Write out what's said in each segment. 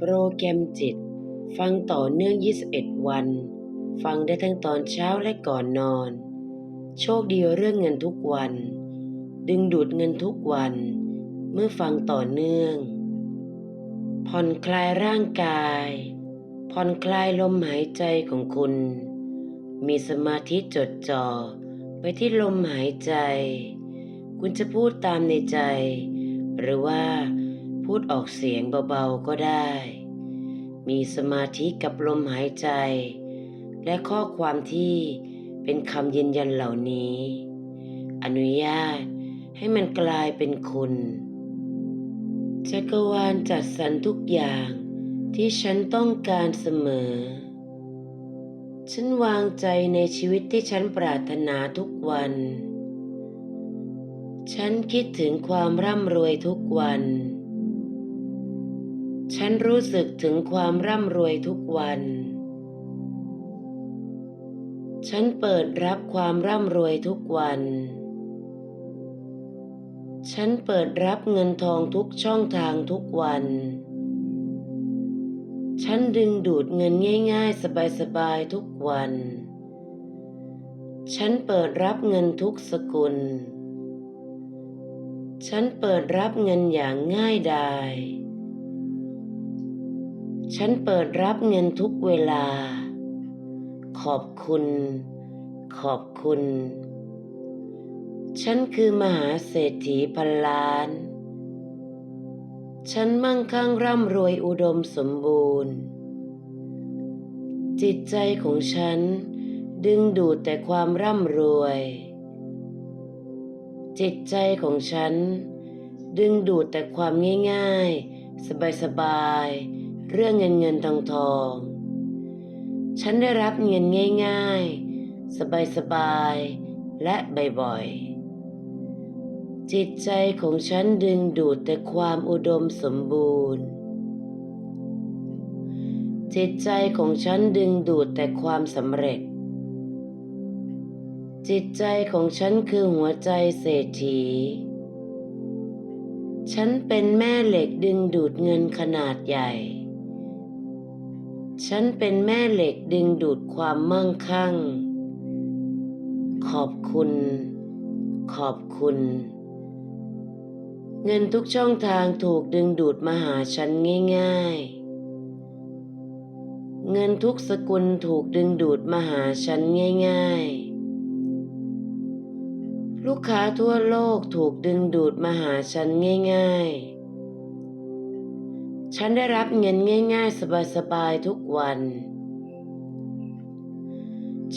โปรแกรมจิต ฟังต่อเนื่อง 21 วัน ฟังได้ทั้งตอนเช้าและก่อนนอน โชคดีเรื่องเงินทุกวัน ดึงดูดเงินทุกวัน เมื่อฟังต่อเนื่อง ผ่อนคลายร่างกาย ผ่อนคลายลมหายใจของคุณ มีสมาธิจดจ่อไปที่ลมหายใจ คุณจะพูดตามในใจ หรือว่า พูดออกเสียงเบาๆก็ได้ มีสมาธิกับลมหายใจ และข้อความที่เป็นคำยืนยันเหล่านี้ อนุญาตให้มันกลายเป็นคุณจักรวาลจัดสรรทุกอย่างที่ฉันต้องการเสมอ ฉันวางใจในชีวิตที่ฉันปรารถนาทุกวัน ฉันคิดถึงความร่ำรวยทุกวัน ฉันรู้สึกถึงความร่ำรวยทุกวัน ฉันเปิดรับความร่ำรวยทุกวัน ฉันเปิดรับเงินทองทุกช่องทางทุกวัน ฉันดึงดูดเงินง่ายๆ สบายๆ ทุกวัน ฉันเปิดรับเงินทุกสกุล ฉันเปิดรับเงินอย่างง่ายดาย ฉันเปิดรับเงินทุกเวลา ขอบคุณ ขอบคุณ ฉันคือมหาเศรษฐีพันล้าน ฉันมั่งคั่งร่ำรวยอุดมสมบูรณ์ จิตใจของฉันดึงดูดแต่ความร่ำรวย จิตใจของฉัน ดึงดูดแต่ความง่าย ๆ สบายๆ เรื่องเงินเงินทองทอง ฉันได้รับเงินง่าย ๆ สบายๆ และบ่อยๆ จิตใจของฉันดึงดูดแต่ความอุดมสมบูรณ์ จิตใจของฉันดึงดูดแต่ความสำเร็จ จิตใจของฉันคือหัวใจเศรษฐีฉันเป็นแม่เหล็กดึงดูดเงินขนาดใหญ่ ฉันเป็นแม่เหล็กดึงดูดความมั่งคั่ง ขอบคุณ ขอบคุณ เงินทุกช่องทางถูกดึงดูดมาหาฉันง่ายๆ เงินทุกสกุลถูกดึงดูดมาหาฉันง่าย ๆ ลูกค้าทั่วโลกถูกดึงดูดมาหาฉันง่าย ๆ ฉันได้รับเงินง่ายๆ สบายๆ ทุกวัน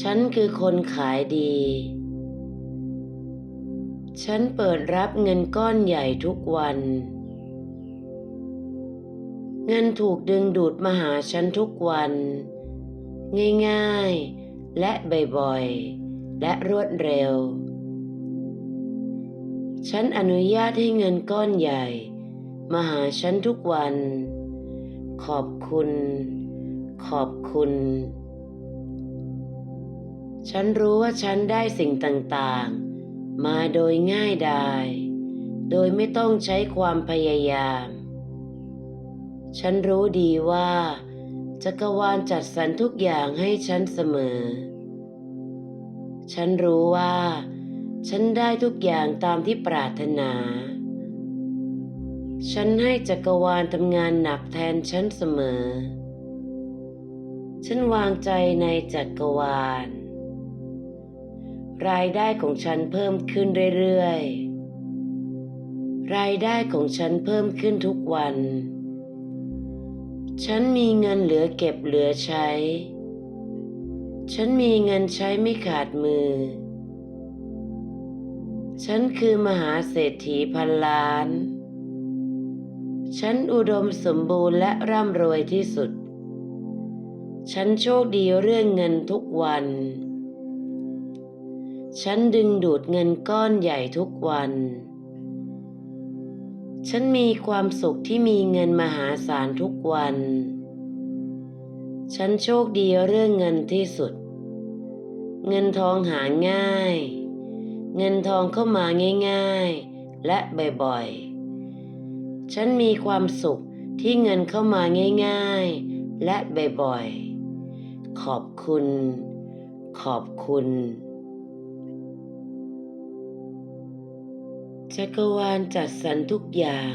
ฉันคือคนขายดี ฉันเปิดรับเงินก้อนใหญ่ทุกวัน เงินถูกดึงดูดมาหาฉันทุกวัน ง่ายๆ และบ่อยๆ และรวดเร็ว ฉันอนุญาตให้เงินก้อนใหญ่ มาหาฉันทุกวัน ขอบคุณ ขอบคุณ ฉันรู้ว่าฉันได้สิ่งต่างๆ มาโดยง่ายดาย โดยไม่ต้องใช้ความพยายาม ฉันรู้ดีว่าจักรวาลจัดสรรทุกอย่างให้ฉันเสมอ ฉันรู้ว่า ฉันได้ทุกอย่างตามที่ปรารถนา ฉันให้จักรวาลทำงานหนักแทนฉันเสมอ ฉันวางใจในจักรวาล รายได้ของฉันเพิ่มขึ้นเรื่อยๆ รายได้ของฉันเพิ่มขึ้นทุกวัน ฉันมีเงินเหลือเก็บเหลือใช้ ฉันมีเงินใช้ไม่ขาดมือ ฉันคือมหาเศรษฐีพันล้าน ฉันอุดมสมบูรณ์และร่ำรวยที่สุด ฉันโชคดีเรื่องเงินทุกวัน ฉันดึงดูดเงินก้อนใหญ่ทุกวัน ฉันมีความสุขที่มีเงินมหาศาลทุกวัน ฉันโชคดีเรื่องเงินที่สุด เงินทองหาง่าย เงินทองเข้ามาง่าย ๆ และบ่อยๆ ฉันมีความสุขที่เงินเข้ามาง่ายๆ และบ่อยๆ ขอบคุณ ขอบคุณ จักรวาลจัดสรรทุกอย่าง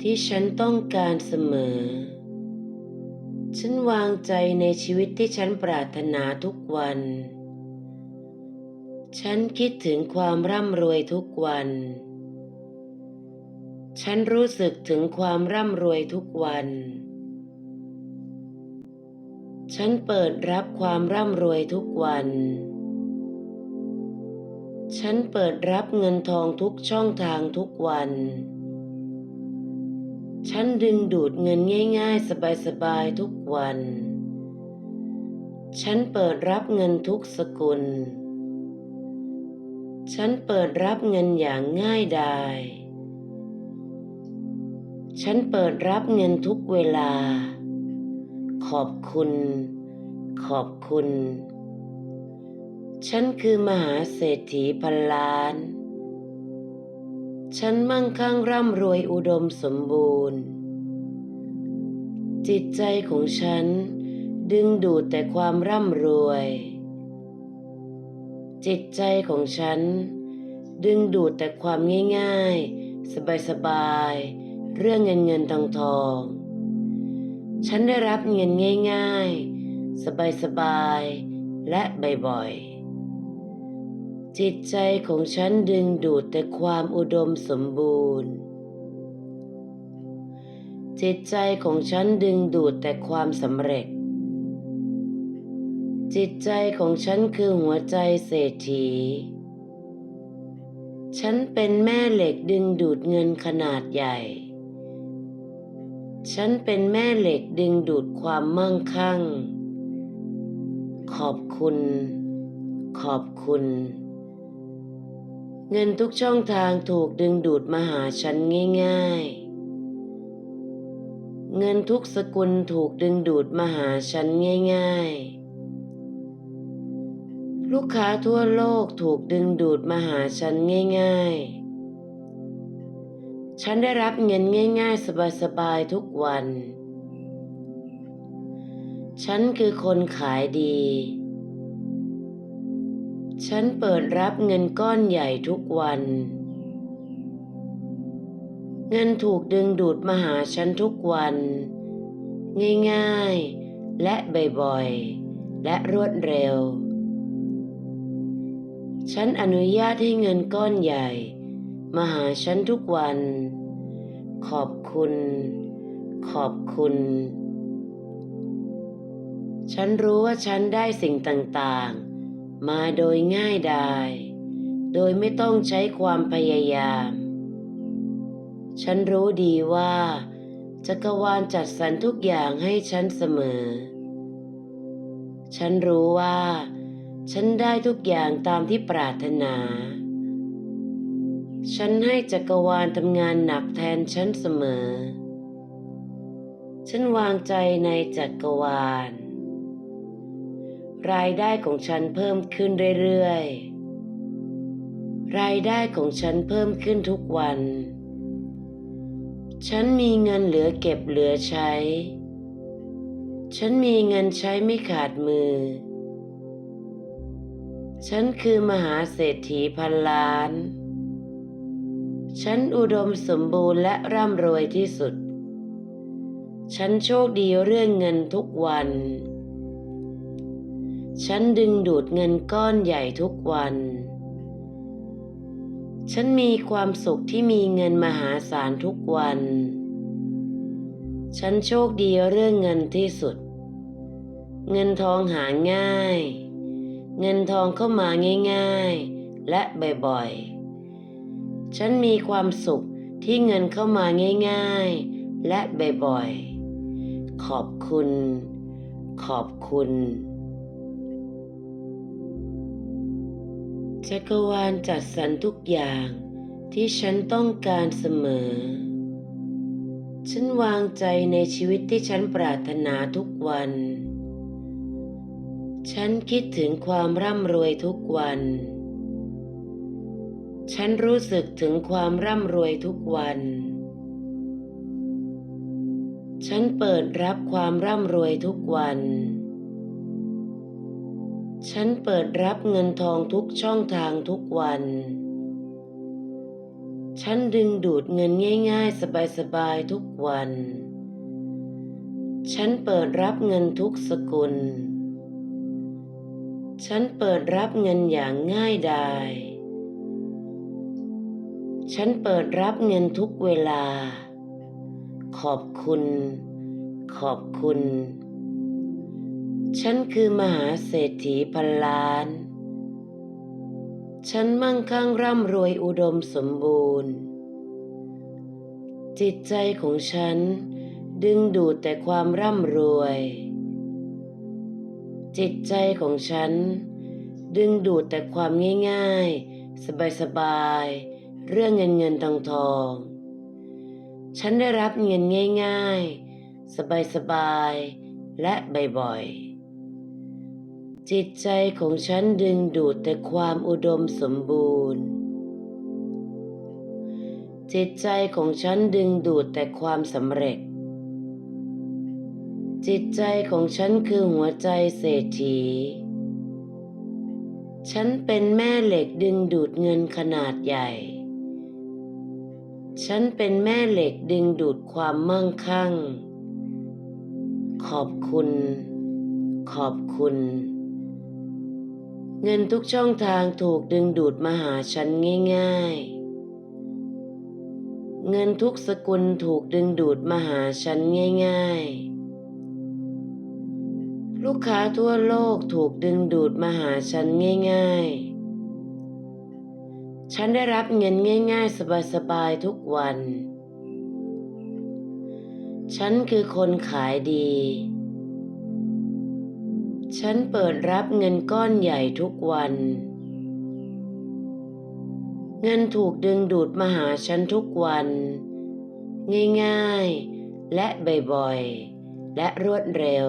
ที่ฉันต้องการเสมอ ฉันวางใจในชีวิตที่ฉันปรารถนาทุกวัน ฉันคิดถึงความร่ำรวยทุกวัน ฉันรู้สึกถึงความร่ำรวยทุกวัน ฉันเปิดรับความร่ำรวยทุกวัน ฉันเปิดรับเงินทองทุกช่องทางทุกวัน ฉันดึงดูดเงินง่าย ๆ สบายๆทุกวัน ฉันเปิดรับเงินทุกสกุล ฉันเปิดรับเงินอย่างง่ายดาย ฉันเปิดรับเงินทุกเวลา ขอบคุณ ขอบคุณ ฉันคือมหาเศรษฐีพันล้าน ฉันมั่งคั่งร่ำรวยอุดมสมบูรณ์ จิตใจของฉันดึงดูดแต่ความร่ำรวย จิตใจของฉัน ดึงดูดแต่ความง่ายๆ สบายๆ เรื่องเงินเงินทองทอง ฉันได้รับเงินง่าย ๆ สบายๆ และบ่อยๆ จิตใจของฉันดึงดูดแต่ความอุดมสมบูรณ์ จิตใจของฉันดึงดูดแต่ความสำเร็จ จิตใจของฉันคือหัวใจเศรษฐีฉันเป็นแม่เหล็กดึงดูดเงินขนาดใหญ่ ฉันเป็นแม่เหล็กดึงดูดความมั่งคั่ง ขอบคุณ ขอบคุณ เงินทุกช่องทางถูกดึงดูดมาหาฉันง่ายๆ เงินทุกสกุลถูกดึงดูดมาหาฉันง่ายๆ ลูกค้าทั่วโลกถูกดึงดูดมาหาฉันง่ายๆ ฉันได้รับเงินง่าย ๆ สบาย ๆ ทุกวัน ฉันคือคนขายดี ฉันเปิดรับเงินก้อนใหญ่ทุกวัน เงินถูกดึงดูดมาหาฉันทุกวัน ง่ายๆ และบ่อยๆ และรวดเร็ว ฉันอนุญาตให้เงินก้อนใหญ่ มาหาฉันทุกวัน ขอบคุณ ขอบคุณ ฉันรู้ว่าฉันได้สิ่งต่างๆ มาโดยง่ายดาย โดยไม่ต้องใช้ความพยายาม ฉันรู้ดีว่าจักรวาลจัดสรรทุกอย่างให้ฉันเสมอ ฉันรู้ว่า ฉันได้ทุกอย่างตามที่ปรารถนา ฉันให้จักรวาลทำงานหนักแทนฉันเสมอ ฉันวางใจในจักรวาล รายได้ของฉันเพิ่มขึ้นเรื่อยๆ รายได้ของฉันเพิ่มขึ้นทุกวัน ฉันมีเงินเหลือเก็บเหลือใช้ ฉันมีเงินใช้ไม่ขาดมือ ฉันคือมหาเศรษฐีพันล้าน ฉันอุดมสมบูรณ์และร่ำรวยที่สุด ฉันโชคดีเรื่องเงินทุกวัน ฉันดึงดูดเงินก้อนใหญ่ทุกวัน ฉันมีความสุขที่มีเงินมหาศาลทุกวัน ฉันโชคดีเรื่องเงินที่สุด เงินทองหาง่าย เงินทองเข้ามาง่าย ๆ และบ่อยๆ ฉันมีความสุขที่เงินเข้ามาง่าย ๆ และบ่อยๆ ขอบคุณ ขอบคุณ จักรวาลจัดสรรทุกอย่างที่ฉันต้องการเสมอ ฉันวางใจในชีวิตที่ฉันปรารถนาทุกวัน ฉันคิดถึงความร่ำรวยทุกวัน ฉันรู้สึกถึงความร่ำรวยทุกวัน ฉันเปิดรับความร่ำรวยทุกวัน ฉันเปิดรับเงินทองทุกช่องทางทุกวัน ฉันดึงดูดเงินง่าย ๆ สบายๆทุกวัน ฉันเปิดรับเงินทุกสกุล ฉันเปิดรับเงินอย่างง่ายดาย ฉันเปิดรับเงินทุกเวลา ขอบคุณ ขอบคุณ ฉันคือมหาเศรษฐีพันล้าน ฉันมั่งคั่งร่ำรวยอุดมสมบูรณ์ จิตใจของฉันดึงดูดแต่ความร่ำรวย จิตใจของฉัน ดึงดูดแต่ความง่ายๆ สบายๆ เรื่องเงินเงินทองทอง ฉันได้รับเงินง่ายๆ สบายๆ และบ่อยๆ จิตใจของฉันดึงดูดแต่ความอุดมสมบูรณ์ จิตใจของฉันดึงดูดแต่ความสำเร็จ จิตใจของฉันคือหัวใจเศรษฐีฉันเป็นแม่เหล็กดึงดูดเงินขนาดใหญ่ ฉันเป็นแม่เหล็กดึงดูดความมั่งคั่ง ขอบคุณ ขอบคุณ เงินทุกช่องทางถูกดึงดูดมาหาฉันง่าย ๆ เงินทุกสกุลถูกดึงดูดมาหาฉันง่าย ๆ ลูกค้าทั่วโลกถูกดึงดูดมาหาฉันง่าย ๆ ฉันได้รับเงินง่าย ๆ สบาย ๆ ทุกวัน ฉันคือคนขายดี ฉันเปิดรับเงินก้อนใหญ่ทุกวัน เงินถูกดึงดูดมาหาฉันทุกวัน ง่ายๆ และบ่อยๆ และรวดเร็ว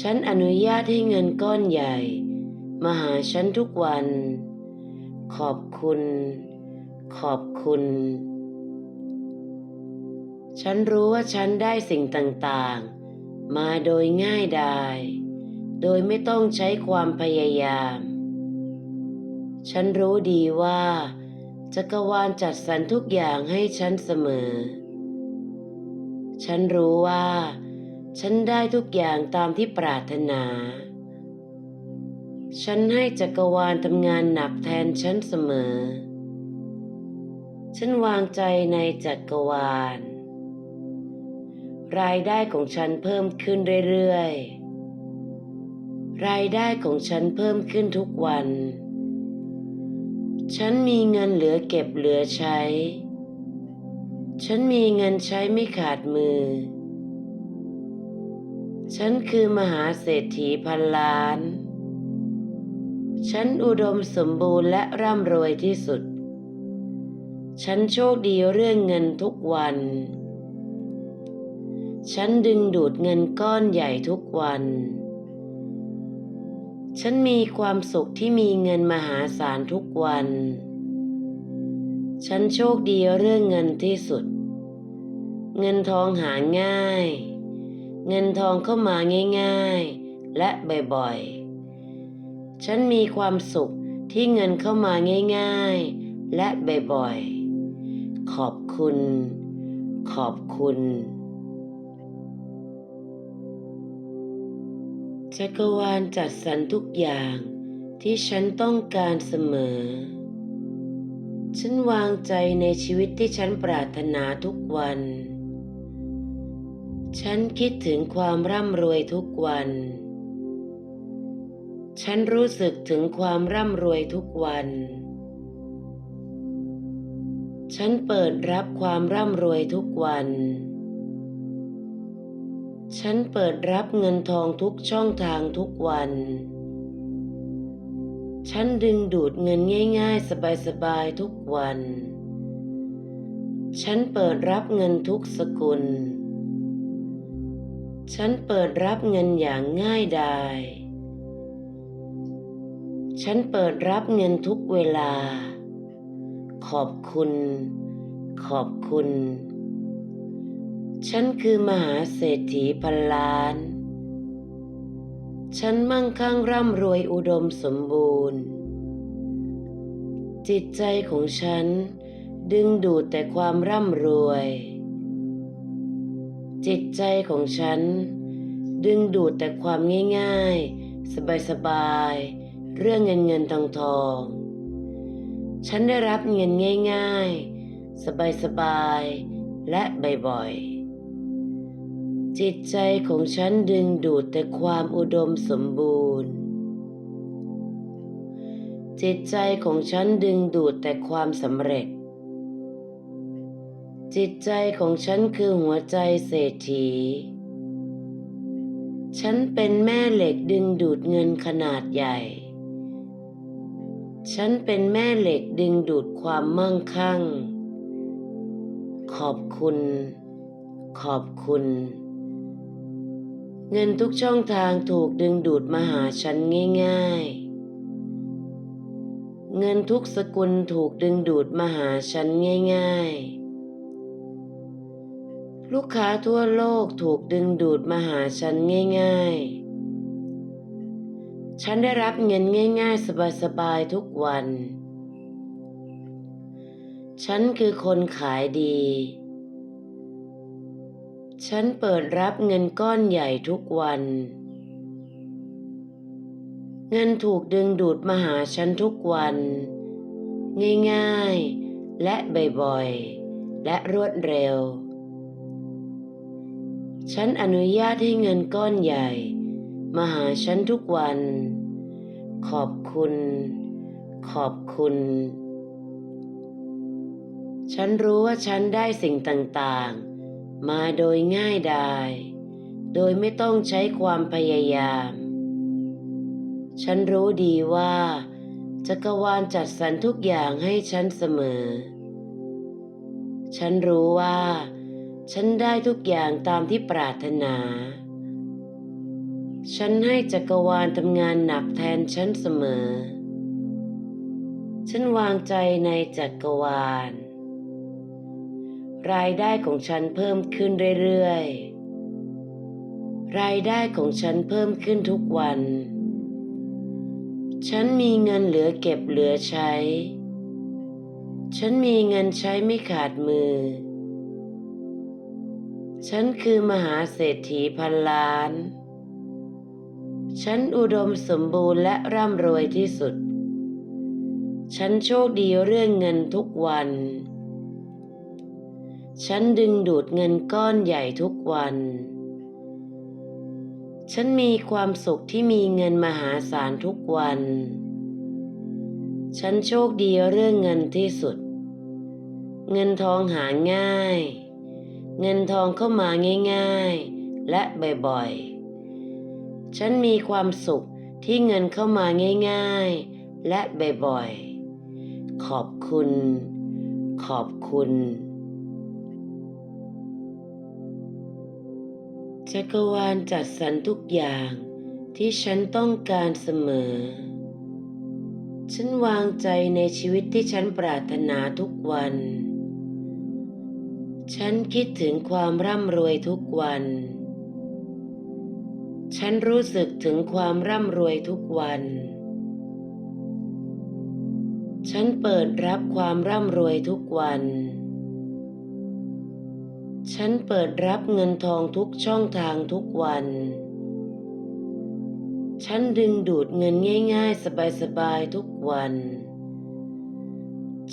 ฉันอนุญาตให้เงินก้อนใหญ่ มาหาฉันทุกวัน ขอบคุณ ขอบคุณ ฉันรู้ว่าฉันได้สิ่งต่างๆ มาโดยง่ายดายโดยไม่ต้องใช้ความพยายาม ฉันรู้ดีว่าจักรวาลจัดสรรทุกอย่างให้ฉันเสมอ ฉันรู้ว่า ฉันได้ทุกอย่างตามที่ปรารถนา ฉันให้จักรวาลทำงานหนักแทนฉันเสมอ ฉันวางใจในจักรวาล รายได้ของฉันเพิ่มขึ้นเรื่อยๆ รายได้ของฉันเพิ่มขึ้นทุกวัน ฉันมีเงินเหลือเก็บเหลือใช้ ฉันมีเงินใช้ไม่ขาดมือ ฉันคือมหาเศรษฐีพันล้าน ฉันอุดมสมบูรณ์และร่ำรวยที่สุด ฉันโชคดีเรื่องเงินทุกวัน ฉันดึงดูดเงินก้อนใหญ่ทุกวัน ฉันมีความสุขที่มีเงินมหาศาลทุกวัน ฉันโชคดีเรื่องเงินที่สุด เงินทองหาง่าย เงินทองเข้ามาง่าย ๆ และบ่อยๆ ฉันมีความสุขที่เงินเข้ามาง่ายๆ และบ่อยๆ ขอบคุณ ขอบคุณ จักรวาลจัดสรรทุกอย่างที่ฉันต้องการเสมอ ฉันวางใจในชีวิตที่ฉันปรารถนาทุกวัน ฉันคิดถึงความร่ำรวยทุกวัน ฉันรู้สึกถึงความร่ำรวยทุกวัน ฉันเปิดรับความร่ำรวยทุกวัน ฉันเปิดรับเงินทองทุกช่องทางทุกวัน ฉันดึงดูดเงินง่ายๆ สบายๆ ทุกวัน ฉันเปิดรับเงินทุกสกุล ฉันเปิดรับเงินอย่างง่ายดาย ฉันเปิดรับเงินทุกเวลา ขอบคุณ ขอบคุณ ฉันคือมหาเศรษฐีพันล้าน ฉันมั่งคั่งร่ำรวยอุดมสมบูรณ์ จิตใจของฉันดึงดูดแต่ความร่ำรวย จิตใจของฉัน ดึงดูดแต่ความง่ายๆ สบายๆ เรื่องเงินเงินทองทองฉันได้รับเงินง่าย ๆ สบายๆ และบ่อยๆ จิตใจของฉันดึงดูดแต่ความอุดมสมบูรณ์ จิตใจของฉันดึงดูดแต่ความสำเร็จ จิตใจของฉันคือหัวใจเศรษฐี ฉันเป็นแม่เหล็กดึงดูดเงินขนาดใหญ่ ฉันเป็นแม่เหล็กดึงดูดความมั่งคั่ง ขอบคุณ ขอบคุณ เงินทุกช่องทางถูกดึงดูดมาหาฉันง่าย ๆ เงินทุกสกุลถูกดึงดูดมาหาฉันง่าย ๆ ลูกค้าทั่วโลกถูกดึงดูดมาหาฉันง่าย ๆ ฉันได้รับเงินง่าย ๆ สบาย ๆ ทุกวัน ฉันคือคนขายดี ฉันเปิดรับเงินก้อนใหญ่ทุกวัน เงินถูกดึงดูดมาหาฉันทุกวัน ง่าย ๆ และบ่อย ๆ และรวดเร็ว ฉันอนุญาตให้เงินก้อนใหญ่ มาหาฉันทุกวัน ขอบคุณ ขอบคุณ ฉันรู้ว่าฉันได้สิ่งต่างๆ มาโดยง่ายดายโดยไม่ต้องใช้ความพยายาม ฉันรู้ดีว่าจักรวาลจัดสรรทุกอย่างให้ฉันเสมอ ฉันรู้ว่า ฉันได้ทุกอย่างตามที่ปรารถนา ฉันให้จักรวาลทำงานหนักแทนฉันเสมอ ฉันวางใจในจักรวาล รายได้ของฉันเพิ่มขึ้นเรื่อยๆ รายได้ของฉันเพิ่มขึ้นทุกวัน ฉันมีเงินเหลือเก็บเหลือใช้ ฉันมีเงินใช้ไม่ขาดมือ ฉันคือมหาเศรษฐีพันล้าน ฉันอุดมสมบูรณ์และร่ำรวยที่สุด ฉันโชคดีเรื่องเงินทุกวัน ฉันดึงดูดเงินก้อนใหญ่ทุกวัน ฉันมีความสุขที่มีเงินมหาศาลทุกวัน ฉันโชคดีเรื่องเงินที่สุด เงินทองหาง่าย เงินทองเข้ามาง่าย ๆ และบ่อยๆ ฉันมีความสุขที่เงินเข้ามาง่ายๆ และบ่อยๆ ขอบคุณ ขอบคุณ จักรวาลจัดสรรทุกอย่างที่ฉันต้องการเสมอ ฉันวางใจในชีวิตที่ฉันปรารถนาทุกวัน ฉันคิดถึงความร่ำรวยทุกวัน ฉันรู้สึกถึงความร่ำรวยทุกวัน ฉันเปิดรับความร่ำรวยทุกวัน ฉันเปิดรับเงินทองทุกช่องทางทุกวัน ฉันดึงดูดเงินง่าย ๆ สบายๆทุกวัน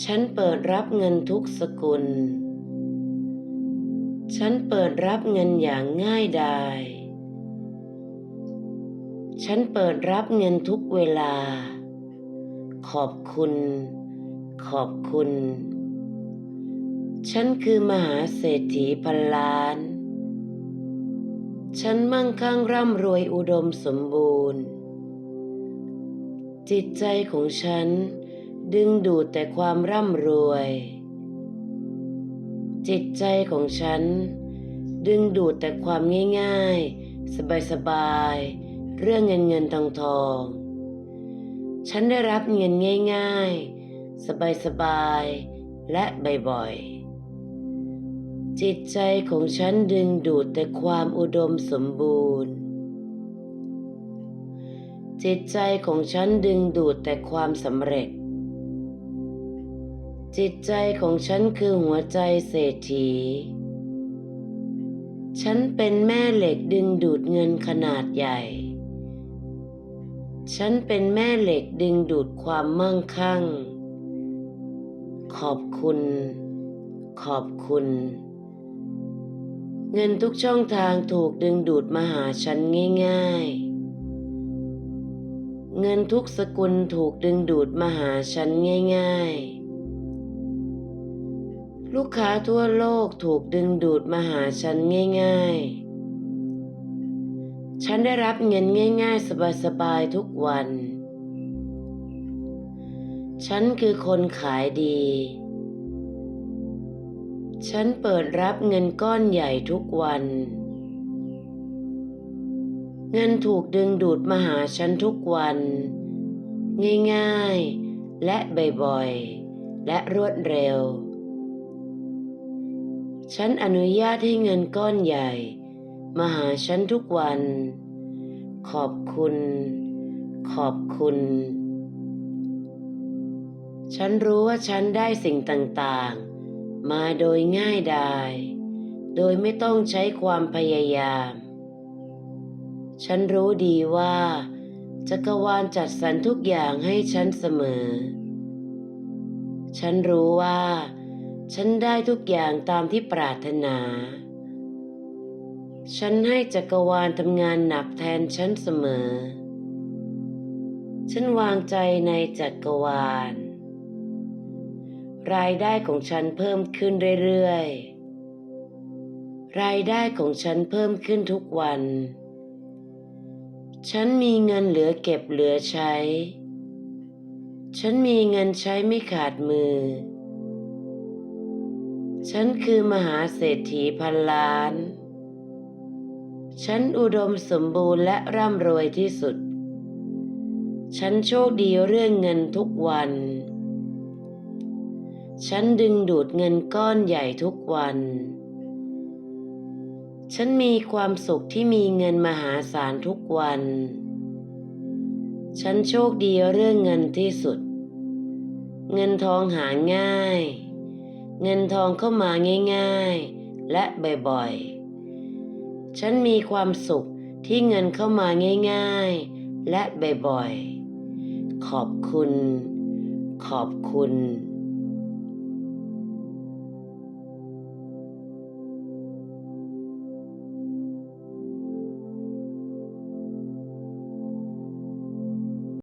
ฉันเปิดรับเงินทุกสกุล ฉันเปิดรับเงินอย่างง่ายดาย ฉันเปิดรับเงินทุกเวลา ขอบคุณ ขอบคุณ ฉันคือมหาเศรษฐีพันล้าน ฉันมั่งคั่งร่ำรวยอุดมสมบูรณ์ จิตใจของฉันดึงดูดแต่ความร่ำรวย จิตใจของฉัน ดึงดูดแต่ความง่าย ๆ สบายๆ เรื่องเงินเงินทองทอง ฉันได้รับเงินง่าย ๆ สบายๆ และบ่อยๆ จิตใจของฉันดึงดูดแต่ความอุดมสมบูรณ์ จิตใจของฉันดึงดูดแต่ความสำเร็จ จิตใจของฉันคือหัวใจเศรษฐีฉันเป็นแม่เหล็กดึงดูดเงินขนาดใหญ่ ฉันเป็นแม่เหล็กดึงดูดความมั่งคั่ง ขอบคุณ ขอบคุณ เงินทุกช่องทางถูกดึงดูดมาหาฉันง่ายๆ เงินทุกสกุลถูกดึงดูดมาหาฉันง่ายๆ ลูกค้าทั่วโลกถูกดึงดูดมาหาฉันง่ายๆ ฉันได้รับเงินง่าย ๆ สบาย ๆ ทุกวัน ฉันคือคนขายดี ฉันเปิดรับเงินก้อนใหญ่ทุกวัน เงินถูกดึงดูดมาหาฉันทุกวัน ง่ายๆ และบ่อยๆ และรวดเร็ว ฉันอนุญาตให้เงินก้อนใหญ่ มาหาฉันทุกวัน ขอบคุณ ขอบคุณ ฉันรู้ว่าฉันได้สิ่งต่างๆ มาโดยง่ายดาย โดยไม่ต้องใช้ความพยายาม ฉันรู้ดีว่าจักรวาลจัดสรรทุกอย่างให้ฉันเสมอ ฉันรู้ว่า ฉันได้ทุกอย่างตามที่ปรารถนา ฉันให้จักรวาลทำงานหนักแทนฉันเสมอ ฉันวางใจในจักรวาล รายได้ของฉันเพิ่มขึ้นเรื่อยๆ รายได้ของฉันเพิ่มขึ้นทุกวัน ฉันมีเงินเหลือเก็บเหลือใช้ ฉันมีเงินใช้ไม่ขาดมือ ฉันคือมหาเศรษฐีพันล้าน ฉันอุดมสมบูรณ์และร่ำรวยที่สุด ฉันโชคดีเรื่องเงินทุกวัน ฉันดึงดูดเงินก้อนใหญ่ทุกวัน ฉันมีความสุขที่มีเงินมหาศาลทุกวัน ฉันโชคดีเรื่องเงินที่สุด เงินทองหาง่าย เงินทองเข้ามาง่าย ๆ และบ่อยๆ ฉันมีความสุขที่เงินเข้ามาง่ายๆ และบ่อยๆ ขอบคุณ ขอบคุณ